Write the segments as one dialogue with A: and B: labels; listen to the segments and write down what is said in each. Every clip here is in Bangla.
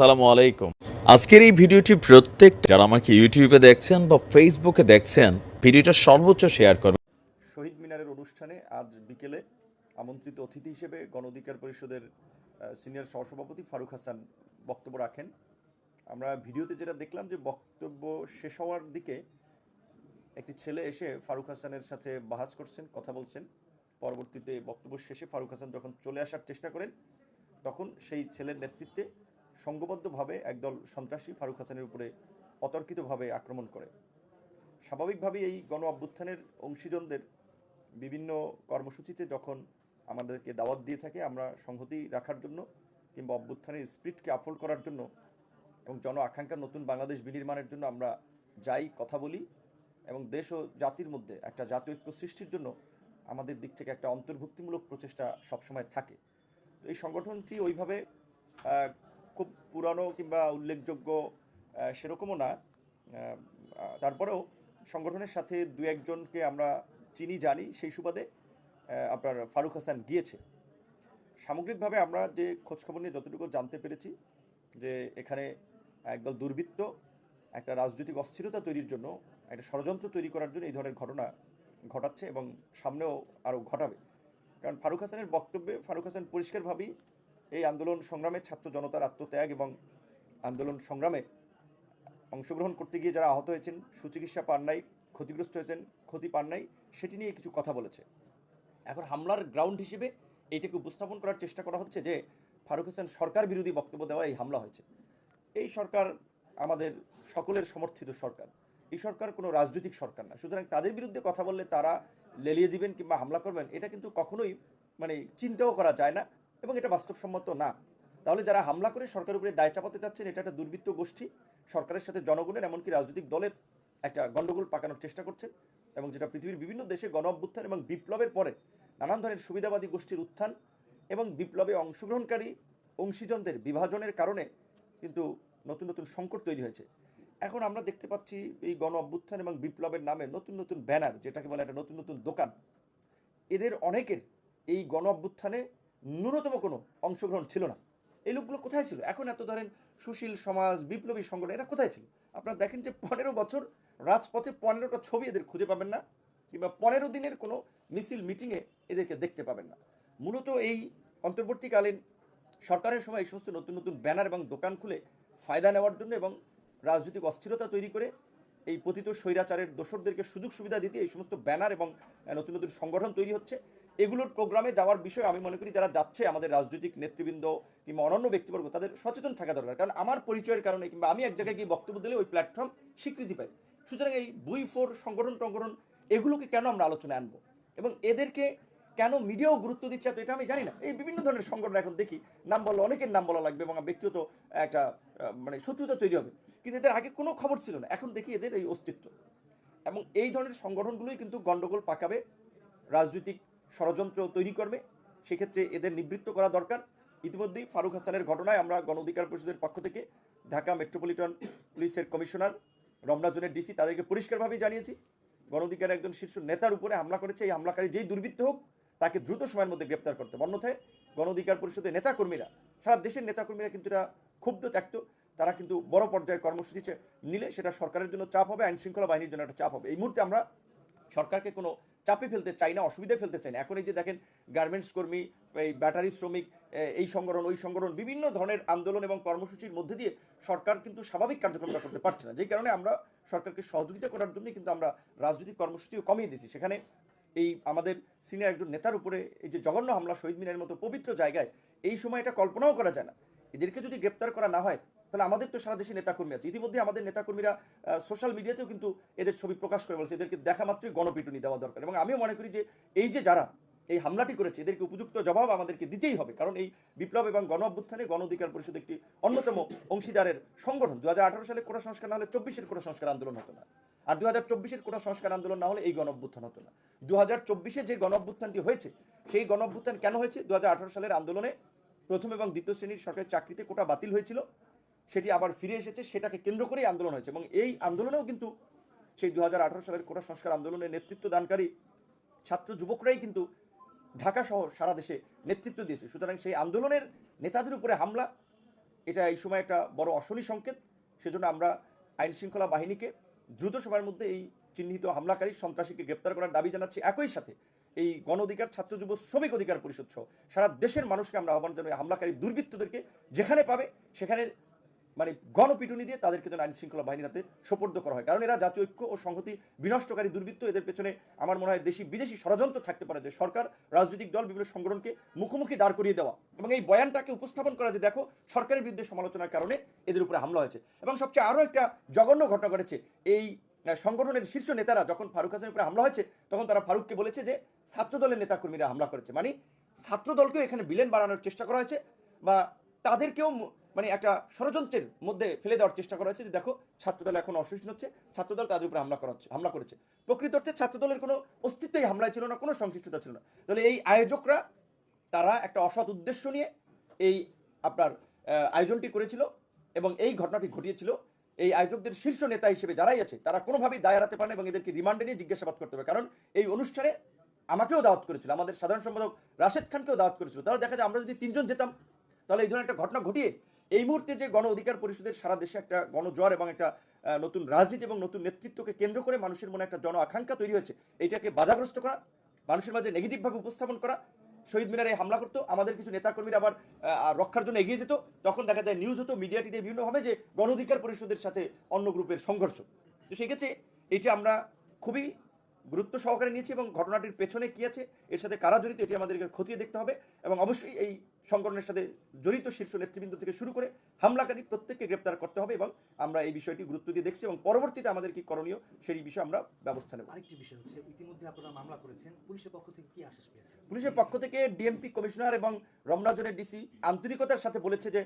A: সালামু আলাইকুম। আজকের এই ভিডিওটি প্রত্যেক যারা আমাকে ইউটিউবে দেখছেন বা ফেসবুকে দেখছেন, ভিডিওটা সর্বোচ্চ শেয়ার করবেন
B: শহীদ মিনারের অনুষ্ঠানে আজ বিকেলে আমন্ত্রিত অতিথি হিসেবে গণ অধিকার পরিষদের সিনিয়র সহসভাপতি ফারুক হাসান বক্তব্য রাখেন। আমরা ভিডিওতে যেটা দেখলাম যে বক্তব্য শেষ হওয়ার দিকে একটি ছেলে এসে ফারুক হাসানের সাথে বাহাস করছেন, কথা বলছেন। পরবর্তীতে বক্তব্য শেষে ফারুক হাসান যখন চলে আসার চেষ্টা করেন, তখন সেই ছেলের নেতৃত্বে সংঘবদ্ধভাবে একদল সন্ত্রাসী ফারুক হাসানের উপরে অতর্কিতভাবে আক্রমণ করে। স্বাভাবিকভাবেই এই গণ অভ্যুত্থানের অংশীজনদের বিভিন্ন কর্মসূচিতে যখন আমাদেরকে দাওয়াত দিয়ে থাকে, আমরা সংহতি রাখার জন্য কিংবা অভ্যুত্থানের স্পিরিটকে আফোল্ড করার জন্য এবং জন আকাঙ্ক্ষা নতুন বাংলাদেশ বিনির্মাণের জন্য আমরা যাই কথা বলি এবং দেশ ও জাতির মধ্যে একটা জাতীয় ঐক্য সৃষ্টির জন্য আমাদের দিক থেকে একটা অন্তর্ভুক্তিমূলক প্রচেষ্টা সবসময় থাকে। তো এই সংগঠনটি ওইভাবে খুব পুরানো কিংবা উল্লেখযোগ্য সেরকমও না। তারপরেও সংগঠনের সাথে দু একজনকে আমরা চিনি, জানি, সেই সুবাদে আপনার ফারুক হাসান গিয়েছে। সামগ্রিকভাবে আমরা যে খোঁজখবর নিয়ে যতটুকু জানতে পেরেছি, যে এখানে একদল দুর্বৃত্ত, একটা রাজনৈতিক অস্থিরতা তৈরির জন্য, একটা ষড়যন্ত্র তৈরি করার জন্য এই ধরনের ঘটনা ঘটাচ্ছে এবং সামনেও আরও ঘটাবে। কারণ ফারুক হাসানের বক্তব্যে, ফারুক হাসান পরিষ্কারভাবেই এই আন্দোলন সংগ্রামে ছাত্র জনতার আত্মত্যাগ এবং আন্দোলন সংগ্রামে অংশগ্রহণ করতে গিয়ে যারা আহত হয়েছেন, সুচিকিৎসা পান নাই, ক্ষতিগ্রস্ত হয়েছেন, ক্ষতি পান নাই, সেটি নিয়ে কিছু কথা বলেছে। এখন হামলার গ্রাউন্ড হিসেবে এইটাকে উপস্থাপন করার চেষ্টা করা হচ্ছে যে ফারুক হোসেন সরকার বিরোধী বক্তব্য দেওয়া এই হামলা হয়েছে। এই সরকার আমাদের সকলের সমর্থিত সরকার। এই সরকার কোনো রাজনৈতিক সরকার না। সুতরাং তাদের বিরুদ্ধে কথা বললে তারা লেলিয়ে দিবেন কিংবা হামলা করবেন, এটা কিন্তু কখনোই মানে চিন্তাও করা যায় না। এবং এটা বাস্তবসম্মত না। তাহলে যারা হামলা করে সরকারের উপরে দায় চাপাতে চাচ্ছেন, এটা একটা দুর্বৃত্ত গোষ্ঠী। সরকারের সাথে জনগণের, এমনকি রাজনৈতিক দলের একটা গণ্ডগোল পাকানোর চেষ্টা করছেন এবং যেটা পৃথিবীর বিভিন্ন দেশে গণ অভ্যুত্থান এবং বিপ্লবের পরে নানান ধরনের সুবিধাবাদী গোষ্ঠীর উত্থান এবং বিপ্লবে অংশগ্রহণকারী অংশীজনদের বিভাজনের কারণে কিন্তু নতুন নতুন সংকট তৈরি হয়েছে। এখন আমরা দেখতে পাচ্ছি এই গণ অভ্যুত্থান এবং বিপ্লবের নামে নতুন নতুন ব্যানার, যেটাকে বলে একটা নতুন নতুন দোকান। এদের অনেকের এই গণ অভ্যুত্থানে ন্যূনতম কোনো অংশগ্রহণ ছিল না। এই লোকগুলো কোথায় ছিল? এখন এত ধরেন সুশীল সমাজ, বিপ্লবী সংগঠন, এরা কোথায় ছিল? আপনারা দেখেন যে পনেরো বছর রাজপথে পনেরোটা ছবি এদের খুঁজে পাবেন না, কিংবা পনেরো দিনের কোনো মিছিল, মিটিংয়ে এদেরকে দেখতে পাবেন না। মূলত এই অন্তর্বর্তীকালীন সরকারের সময় এই সমস্ত নতুন নতুন ব্যানার এবং দোকান খুলে ফায়দা নেওয়ার জন্য এবং রাজনৈতিক অস্থিরতা তৈরি করে এই পতিত স্বৈরাচারের দোসরদেরকে সুযোগ সুবিধা দিতে এই সমস্ত ব্যানার এবং নতুন নতুন সংগঠন তৈরি হচ্ছে। এগুলোর প্রোগ্রামে যাওয়ার বিষয়ে আমি মনে করি যারা যাচ্ছে আমাদের রাজনৈতিক নেতৃবৃন্দ কিংবা অনন্য ব্যক্তিবর্গ, তাদের সচেতন থাকা দরকার। কারণ আমার পরিচয়ের কারণে কিংবা আমি এক জায়গায় গিয়ে বক্তব্য দিলে ওই প্ল্যাটফর্ম স্বীকৃতি পাই। সুতরাং এই বুই ফোর সংগঠন টংগঠন এগুলোকে কেন আমরা আলোচনায় আনব? এবং এদেরকে কেন মিডিয়াও গুরুত্ব দিচ্ছে তো এটা আমি জানি না। এই বিভিন্ন ধরনের সংগঠন এখন দেখি, নাম বললে অনেকের নাম বলা লাগবে এবং ব্যক্তিগত একটা মানে শত্রুতা তৈরি হবে। কিন্তু এদের আগে কোনো খবর ছিল না। এখন দেখি এদের এই অস্তিত্ব। এবং এই ধরনের সংগঠনগুলোই কিন্তু গণ্ডগোল পাকাবে রাজনৈতিক ষড়যন্ত্র তৈরি করবে, সেক্ষেত্রে এদের নিবৃত্ত করা দরকার ইতিমধ্যেই ফারুক হাসানের ঘটনায় আমরা গণ অধিকার পরিষদের পক্ষ থেকে ঢাকা মেট্রোপলিটন পুলিশের কমিশনার রমনা জোনের ডিসি তাদেরকে পরিষ্কারভাবেই জানিয়েছি গণ অধিকারের একজন শীর্ষ নেতার উপরে হামলা করেছে, এই হামলাকারী যেই দুর্বৃত্ত হোক, তাকে দ্রুত সময়ের মধ্যে গ্রেপ্তার করতে। অন্যথায় গণ অধিকার পরিষদের নেতাকর্মীরা, সারা দেশের নেতাকর্মীরা কিন্তু এটা ক্ষুব্ধ, ত্যাক্ত, তারা কিন্তু বড় পর্যায়ে কর্মসূচি নিলে সেটা সরকারের জন্য চাপ হবে, আইনশৃঙ্খলা বাহিনীর জন্য একটা চাপ হবে এই মুহূর্তে আমরা সরকারকে কোনো চাপে ফেলতে চাই না, অসুবিধায় ফেলতে চাই না। এখন এই যে দেখেন গার্মেন্টস কর্মী, এই ব্যাটারি শ্রমিক এই সংগঠন, ওই সংগঠন, বিভিন্ন ধরনের আন্দোলন এবং কর্মসূচির মধ্যে দিয়ে সরকার কিন্তু স্বাভাবিক কার্যক্রমটা করতে পারছে না। যেই কারণে আমরা সরকারকে সহযোগিতা করার জন্যই কিন্তু আমরা রাজনৈতিক কর্মসূচিও কমিয়ে দিয়েছি। সেখানে এই আমাদের সিনিয়র একজন নেতার উপরে এই যে জঘন্য হামলা, শহীদ মিনারের মতো পবিত্র জায়গায় এই সময় এটা কল্পনাও করা যায় না। এদেরকে যদি গ্রেপ্তার করা না হয় তাহলে আমাদের তো সারা দেশে নেতাকর্মী আছে। ইতিমধ্যে আমাদের নেতাকর্মীরা সোশ্যাল মিডিয়াতেও কিন্তু এদের ছবি প্রকাশ করে বলছে। এদেরকে দেখা মাত্রই গণপিটুনি দেওয়া দরকার। এবং আমিও মনে করি যে এই যে যারা এই হামলাটি করেছে, এদেরকে উপযুক্ত জবাব আমাদেরকে দিতেই হবে। কারণ এই বিপ্লব এবং গণ অভ্যুত্থানে গণ অধিকার পরিষদ একটি অন্যতম অংশীদারের সংগঠন। দু হাজার আঠারো সালে কোটা সংস্কার না হলে চব্বিশের কোটা সংস্কার আন্দোলন হতো না। আর দু হাজার চব্বিশের কোটা সংস্কার আন্দোলন না হলে এই গণ অভ্যুত্থান হতো না। দু হাজার চব্বিশে যে গণ অভ্যুত্থানটি হয়েছে, সেই গণ অভ্যুত্থান কেন হয়েছে? দু হাজার আঠারো সালের আন্দোলনে প্রথম এবং দ্বিতীয় শ্রেণির সরকারি চাকরিতে কোটা বাতিল হয়েছিল। সেটি আবার ফিরে এসেছে, সেটাকে কেন্দ্র করেই আন্দোলন হয়েছে। এবং এই আন্দোলনেও কিন্তু সেই দু হাজার আঠারো সালের কোটা সংস্কার আন্দোলনের নেতৃত্ব দানকারী ছাত্র যুবকরাই কিন্তু ঢাকা সহ সারা দেশে নেতৃত্ব দিয়েছে। সুতরাং সেই আন্দোলনের নেতাদের উপরে হামলা, এটা এই সময় একটা বড় অশনি সংকেত। সেজন্য আমরা আইন শৃঙ্খলা বাহিনীকে দ্রুত সময়ের মধ্যে এই চিহ্নিত হামলাকারী সন্ত্রাসীকে গ্রেপ্তার করার দাবি জানাচ্ছি। একই সাথে এই গণ অধিকার, ছাত্র যুব, শ্রমিক অধিকার পরিষদ সহ সারা দেশের মানুষকে আমরা আহ্বান জানাই, হামলাকারী দুর্বৃত্তদেরকে যেখানে পাবে সেখানে মানে গণপিটুনি দিয়ে তাদেরকে যেন আইন শৃঙ্খলা বাহিনীর হাতে সোপর্দ করা হয়। কারণ এরা জাতীয় ঐক্য ও সংহতি, বিনষ্টকারী দুর্বৃত্ত, এদের পেছনে আমার মনে হয় দেশি বিদেশি ষড়যন্ত্র থাকতে পারে যে সরকার, রাজনৈতিক দল, বিভিন্ন সংগঠনকে মুখোমুখি দাঁড় করিয়ে দেওয়া এবং এই বয়ানটাকে উপস্থাপন করা যে দেখো, সরকারের বিরুদ্ধে সমালোচনার কারণে এদের উপরে হামলা হয়েছে। এবং সবচেয়ে আরও একটা জঘন্য ঘটনা ঘটেছে। এই সংগঠনের শীর্ষ নেতারা যখন ফারুক হাসানের উপরে হামলা হয়েছে, তখন তারা ফারুককে বলেছে যে ছাত্রদলের নেতাকর্মীরা হামলা করেছে। মানে ছাত্রদলকেও এখানে বিলেন বানানোর চেষ্টা করা হয়েছে বা তাদেরকেও মানে একটা ষড়যন্ত্রের মধ্যে ফেলে দেওয়ার চেষ্টা করা হয়েছে যে দেখো, ছাত্রদল এখন অসহিষ্ণু হচ্ছে, ছাত্রদল তাদের উপরে হামলা করা হামলা করেছে। প্রকৃত অর্থে ছাত্রদলের কোনো অস্তিত্বই হামলায় ছিল না, কোনো সংশ্লিষ্টতা ছিল না। তাহলে এই আয়োজকরা, তারা একটা অসৎ উদ্দেশ্য নিয়ে এই আপনার আয়োজনটি করেছিল এবং এই ঘটনাটি ঘটিয়েছিল। এই আয়োজকদের শীর্ষ নেতা হিসেবে যারাই আছে, তারা কোনোভাবেই দায় এড়াতে পারে না এবং এদেরকে রিমান্ডে নিয়ে জিজ্ঞাসাবাদ করতে হবে। কারণ এই অনুষ্ঠানে আমাকেও দাওয়াত করেছিল, আমাদের সাধারণ সম্পাদক রাশেদ খানকেও দাওয়াত করেছিল। তাহলে দেখা যায় আমরা যদি তিনজন যেতাম, তাহলে এই ধরনের একটা ঘটনা ঘটিয়ে এই মুহূর্তে যে গণ অধিকার পরিষদের সারা দেশে একটা গণজ্বর এবং একটা নতুন রাজনীতি এবং নতুন নেতৃত্বকে কেন্দ্র করে মানুষের মনে একটা জন আকাঙ্ক্ষা তৈরি হয়েছে। এইটাকে বাধাগ্রস্ত করা, মানুষের মাঝে নেগেটিভভাবে উপস্থাপন করা, শহীদ মিনারে হামলা করতো, আমাদের কিছু নেতাকর্মীরা আবার রক্ষার জন্য এগিয়ে যেত। তখন দেখা যায় নিউজ হতো মিডিয়া টিডিয়া বিভিন্নভাবে যে গণ অধিকার পরিষদের সাথে অন্য গ্রুপের সংঘর্ষ। তো সেক্ষেত্রে যে আমরা খুবই গুরুত্ব সহকারে নিয়েছি এবং ঘটনাটির পেছনে কী আছে, এর সাথে কারা জড়িত, এটি আমাদেরকে খতিয়ে দেখতে হবে। এবং অবশ্যই এই সংগঠনের সাথে জড়িত শীর্ষ নেতৃবৃন্দ থেকে শুরু করে হামলাকারী প্রত্যেককে গ্রেপ্তার করতে হবে এবং আমরা এই বিষয়টি গুরুত্ব দিয়ে দেখছি এবং পরবর্তীতে আমাদের কি করণীয় সেই বিষয়ে আমরা ব্যবস্থা নেব।
C: আরেকটি বিষয় হচ্ছে ইতিমধ্যে আপনারা মামলা করেছেন পুলিশের পক্ষ থেকে কি আশ্বাস পেয়েছেন?
B: পুলিশের পক্ষ থেকে ডিএমপি কমিশনার এবং রমনাজনের ডিসি আন্তরিকতার সাথে বলেছে যে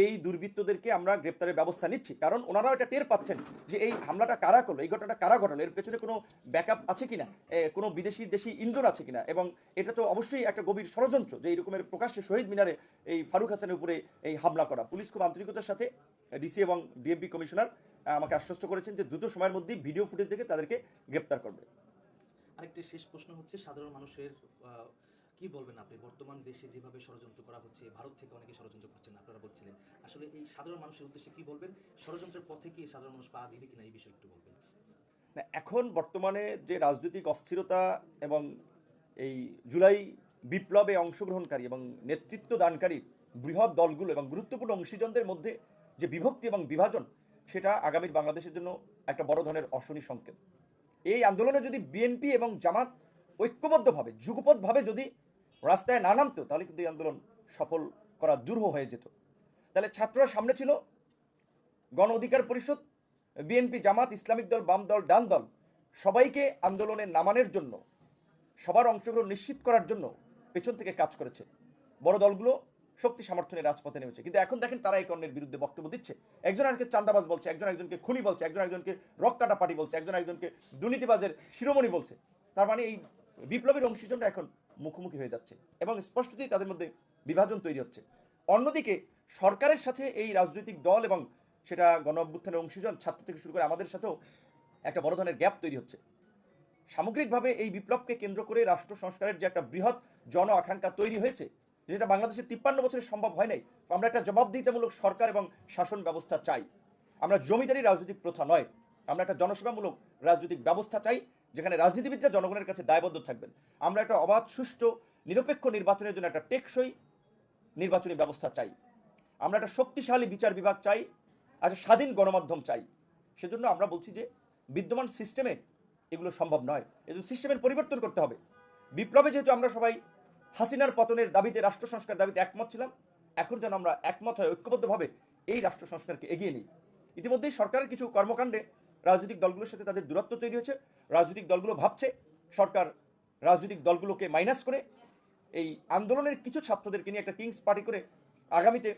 B: এই দুর্বৃত্তদেরকে আমরা গ্রেপ্তারের ব্যবস্থা নিচ্ছি। কারণ ওনারাও এটা টের পাচ্ছেন যে এই হামলাটা কারা করল, এই ঘটনাটা কারা ঘটালো, এর পেছনে কোনো ব্যাকআপ আছে কিনা কোনো বিদেশি, দেশি ইন্ধন আছে কিনা, এবং এটা তো অবশ্যই একটা গভীর ষড়যন্ত্র যে এই রকমের প্রকাশ্যে শহীদ মিনারে এই ফারুক হাসানের উপরে এই হামলা করা। পুলিশ খুব আন্তরিকতার সাথে ডিসি এবং ডিএমপি কমিশনার আমাকে আশ্বস্ত করেছেন যে দ্রুত সময়ের মধ্যেই ভিডিও ফুটেজ দেখে তাদেরকে গ্রেপ্তার করবে।
C: আরেকটি শেষ প্রশ্ন হচ্ছে, সাধারণ মানুষের কি বলবেন আপনি? বর্তমান দেশে যেভাবে ষড়যন্ত্র করা হচ্ছে, ভারত থেকে অনেকে ষড়যন্ত্র করছেন, আপনারা বলছিলেন। আসলে এই সাধারণ মানুষের উদ্দেশ্যে কি বলবেন? ষড়যন্ত্রের পথে কি সাধারণ মানুষ পা দিবে কিনা, এই বিষয়ে একটু বলবেন।
B: না, এখন বর্তমানে যে রাজনৈতিক অস্থিরতা এবং এই জুলাই বিপ্লবে অংশগ্রহণকারী এবং নেতৃত্ব দানকারী বৃহৎ দলগুলো এবং গুরুত্বপূর্ণ অংশীজনদের মধ্যে যে বিভক্তি এবং বিভাজন, সেটা আগামীর বাংলাদেশের জন্য একটা বড় ধরনের অশনি সংকেত। এই আন্দোলনে যদি বিএনপি এবং জামাত ঐক্যবদ্ধভাবে যুগপথভাবে যদি রাস্তায় না নামতো, তাহলে কিন্তু এই আন্দোলন সফল করা দুরূহ হয়ে যেত। তাহলে ছাত্ররা সামনে ছিল, গণ অধিকার পরিষদ, বিএনপি, জামাত, ইসলামিক দল, বাম দল, ডান দল, সবাইকে আন্দোলনে নামানোর জন্য, সবার অংশগ্রহণ নিশ্চিত করার জন্য পেছন থেকে কাজ করেছে। বড় দলগুলো শক্তি সামর্থ্য নিয়ে রাজপথে নেমেছে। কিন্তু এখন দেখেন তারা এই কর্ণের বিরুদ্ধে বক্তব্য দিচ্ছে। একজন একজনকে চান্দাবাজ বলছে, একজন একজনকে খুনি বলছে, একজন একজনকে রক কাটা পার্টি বলছে, একজন একজনকে দুর্নীতিবাজের শিরোমণি বলছে। তার মানে এই বিপ্লবীর অংশীজনরা এখন মুখোমুখি হয়ে যাচ্ছে এবং স্পষ্টতই তাদের মধ্যে বিভাজন তৈরি হচ্ছে। অন্যদিকে সরকারের সাথে এই রাজনৈতিক দল এবং সেটা গণ অভ্যুত্থানের অংশীজন ছাত্র থেকে শুরু করে আমাদের সাথেও একটা বড় ধরনের গ্যাপ তৈরি হচ্ছে। সামগ্রিকভাবে এই বিপ্লবকে কেন্দ্র করে রাষ্ট্র সংস্কারের যে একটা বৃহৎ জন আকাঙ্ক্ষা তৈরি হয়েছে, যেটা বাংলাদেশের তিপ্পান্ন বছরে সম্ভব হয় নাই আমরা একটা জবাবদিহিতামূলক সরকার এবং শাসন ব্যবস্থা চাই। আমরা জমিদারি রাজনৈতিক প্রথা নয়, আমরা একটা জনসেবামূলক রাজনৈতিক ব্যবস্থা চাই যেখানে রাজনীতিবিদরা জনগণের কাছে দায়বদ্ধ থাকবেন। আমরা একটা অবাধ, সুষ্ঠু, নিরপেক্ষ নির্বাচনের জন্য একটা টেকসই নির্বাচনী ব্যবস্থা চাই। আমরা একটা শক্তিশালী বিচার বিভাগ চাই একটা স্বাধীন গণমাধ্যম চাই। সেজন্য আমরা বলছি যে বিদ্যমান সিস্টেমে এগুলো সম্ভব নয়। এজন্য সিস্টেমের পরিবর্তন করতে হবে। বিপ্লবে যেহেতু আমরা সবাই হাসিনার পতনের দাবিতে, রাষ্ট্র সংস্কার দাবিতে একমত ছিলাম, এখন যেন আমরা একমত হয়ে ঐক্যবদ্ধভাবে এই রাষ্ট্র সংস্কারকে এগিয়ে নিই। ইতিমধ্যেই সরকারের কিছু কর্মকাণ্ডে রাজনৈতিক দলগুলোর সাথে তাদের দূরত্ব তৈরি হয়েছে, রাজনৈতিক দলগুলো ভাবছে সরকার রাজনৈতিক দলগুলোকে মাইনাস করে এই আন্দোলনের কিছু ছাত্রদেরকে নিয়ে একটা কিংস পার্টি করে আগামীতে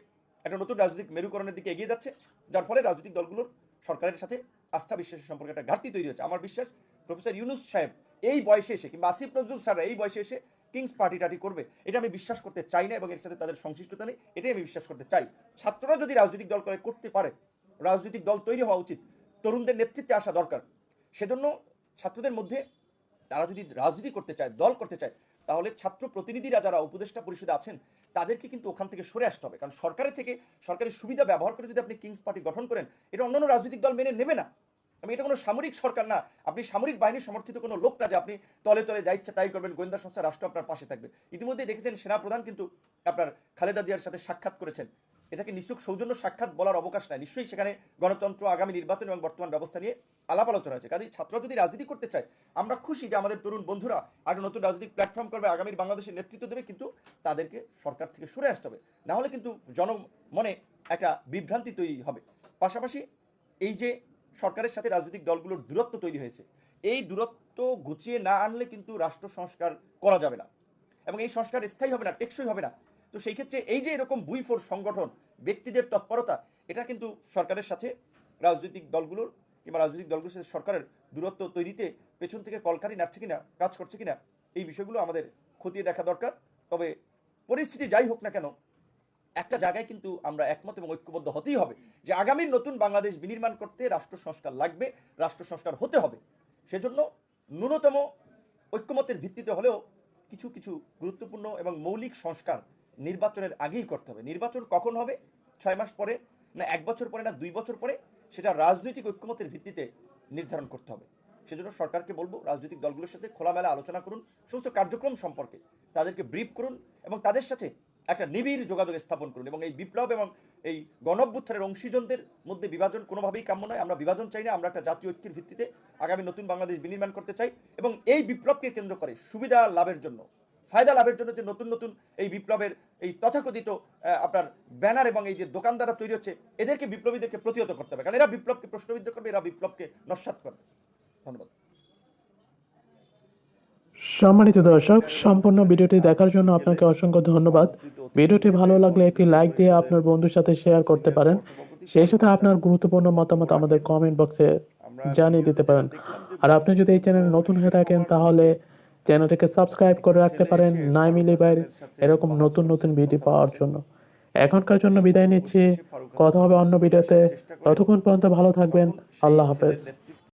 B: একটা নতুন রাজনৈতিক মেরুকরণের দিকে এগিয়ে যাচ্ছে, যার ফলে রাজনৈতিক দলগুলোর সরকারের সাথে আস্থা বিশ্বাসের সম্পর্কে একটা ঘাটতি তৈরি হচ্ছে আমার বিশ্বাস প্রফেসর ইউনুস সাহেব এই বয়সে এসে কিংবা আসিফ নজরুল স্যাররা এই বয়সে এসে কিংস পার্টি টাটি করবে, এটা আমি বিশ্বাস করতে চাই না এবং এর সাথে তাদের সংশ্লিষ্টতা নেই, এটাই আমি বিশ্বাস করতে চাই। ছাত্ররা যদি রাজনৈতিক দল করে করতে পারে, রাজনৈতিক দল তৈরি হওয়া উচিত। তরুণদের নেতৃত্বে আসা দরকার। সেজন্য ছাত্রদের মধ্যে তারা যদি রাজনীতি করতে চায়, দল করতে চায়, তাহলে ছাত্র প্রতিনিধিরা যারা উপদেষ্টা পরিষদে আছেন, তাদেরকে কিন্তু ওখান থেকে সরে আসতে হবে। কারণ সরকারের থেকে সরকারি সুবিধা ব্যবহার করে যদি আপনি কিংস পার্টি গঠন করেন, এটা অন্যান্য রাজনৈতিক দল মেনে নেবে না। আমি, এটা কোনো সামরিক সরকার না। আপনি সামরিক বাহিনীর সমর্থিত কোনো লোক না যে আপনি তলে তলে যা ইচ্ছা তাই করবেন, গোয়েন্দা সংস্থা, রাষ্ট্র আপনার পাশে থাকবে। ইতিমধ্যে দেখেছেন সেনাপ্রধান কিন্তু আপনার খালেদা জিয়ার সাথে সাক্ষাৎ করেছেন। এটাকে নিশ্চয় সৌজন্য সাক্ষাৎ বলার অবকাশ নাই। নিশ্চয়ই সেখানে গণতন্ত্র, আগামী নির্বাচন এবং বর্তমান ব্যবস্থা নিয়ে আলাপ আলোচনা হয়েছে। কাজেই ছাত্ররা যদি রাজনীতি করতে চায়, আমরা খুশি যে আমাদের তরুণ বন্ধুরা একটা নতুন রাজনৈতিক প্ল্যাটফর্ম করবে, আগামীর বাংলাদেশের নেতৃত্ব দেবে, কিন্তু তাদেরকে সরকার থেকে সরে আসতে হবে। না হলে কিন্তু জনমনে একটা বিভ্রান্তি তৈরি হবে। পাশাপাশি এই যে সরকারের সাথে রাজনৈতিক দলগুলোর দূরত্ব তৈরি হয়েছে, এই দূরত্ব গুছিয়ে না আনলে কিন্তু রাষ্ট্র সংস্কার করা যাবে না। এবং এই সংস্কার স্থায়ী হবে না, টেকসই হবে না। তো সেই ক্ষেত্রে এই যে এরকম বুই ফোর সংগঠন, ব্যক্তিদের তৎপরতা, এটা কিন্তু সরকারের সাথে রাজনৈতিক দলগুলোর কিংবা রাজনৈতিক দলগুলোর সাথে সরকারের দূরত্ব তৈরিতে পেছন থেকে কলকারি নাড়ছে কিনা, কাজ করছে কিনা, এই বিষয়গুলো আমাদের খতিয়ে দেখা দরকার। তবে পরিস্থিতি যাই হোক না কেন, একটা জায়গায় কিন্তু আমরা একমত এবং ঐক্যবদ্ধ হতেই হবে যে আগামীর নতুন বাংলাদেশ বিনির্মাণ করতে রাষ্ট্র সংস্কার লাগবে, রাষ্ট্র সংস্কার হতে হবে। সেজন্য ন্যূনতম ঐক্যমতের ভিত্তিতে হলেও কিছু কিছু গুরুত্বপূর্ণ এবং মৌলিক সংস্কার নির্বাচনের আগেই করতে হবে। নির্বাচন কখন হবে? ছয় মাস পরে না এক বছর পরে না দুই বছর পরে? সেটা রাজনৈতিক ঐক্যমতের ভিত্তিতে নির্ধারণ করতে হবে। সেজন্য সরকারকে বলব, রাজনৈতিক দলগুলোর সাথে খোলামেলা আলোচনা করুন, সমস্ত কার্যক্রম সম্পর্কে তাদেরকে ব্রিফ করুন এবং তাদের সাথে একটা নিবিড় যোগাযোগ স্থাপন করুন এবং এই বিপ্লব এবং এই গণঅভ্যুত্থানের অংশীজনদের মধ্যে বিভাজন কোনোভাবেই কাম্য নয়। আমরা বিভাজন চাই না, আমরা একটা জাতীয় ঐক্যের ভিত্তিতে আগামী নতুন বাংলাদেশ বিনির্মাণ করতে চাই এবং এই বিপ্লবকে কেন্দ্র করে সুবিধা লাভের জন্য ফায়দা লাভের জন্য যে নতুন নতুন এই বিপ্লবের এই তথাকথিত আপনার ব্যানার এবং এই যে দোকানদাররা তৈরি হচ্ছে, এদেরকে বিপ্লবীদেরকে প্রতিহত করতে হবে। কারণ এরা বিপ্লবকে প্রশ্নবিদ্ধ করবে, এরা বিপ্লবকে নস্বাত করবে। ধন্যবাদ।
D: সম্মানিত দর্শক, সম্পূর্ণ ভিডিওটি দেখার জন্য আপনাকে অসংখ্য ধন্যবাদ। ভিডিওটি ভালো লাগলে একটি লাইক দিয়ে আপনার বন্ধুর সাথে শেয়ার করতে পারেন। সেই সাথে আপনার গুরুত্বপূর্ণ মতামত আমাদের কমেন্ট বক্সে জানিয়ে দিতে পারেন। আর আপনি যদি এই চ্যানেল নতুন হয়ে থাকেন, তাহলে চ্যানেলটিকে সাবস্ক্রাইব করে রাখতে পারেন নাই মিলি বাইরে এরকম নতুন নতুন ভিডিও পাওয়ার জন্য। এখনকার জন্য বিদায় নিচ্ছি। কথা হবে অন্য ভিডিওতে। ততক্ষণ পর্যন্ত ভালো থাকবেন। আল্লাহ হাফেজ।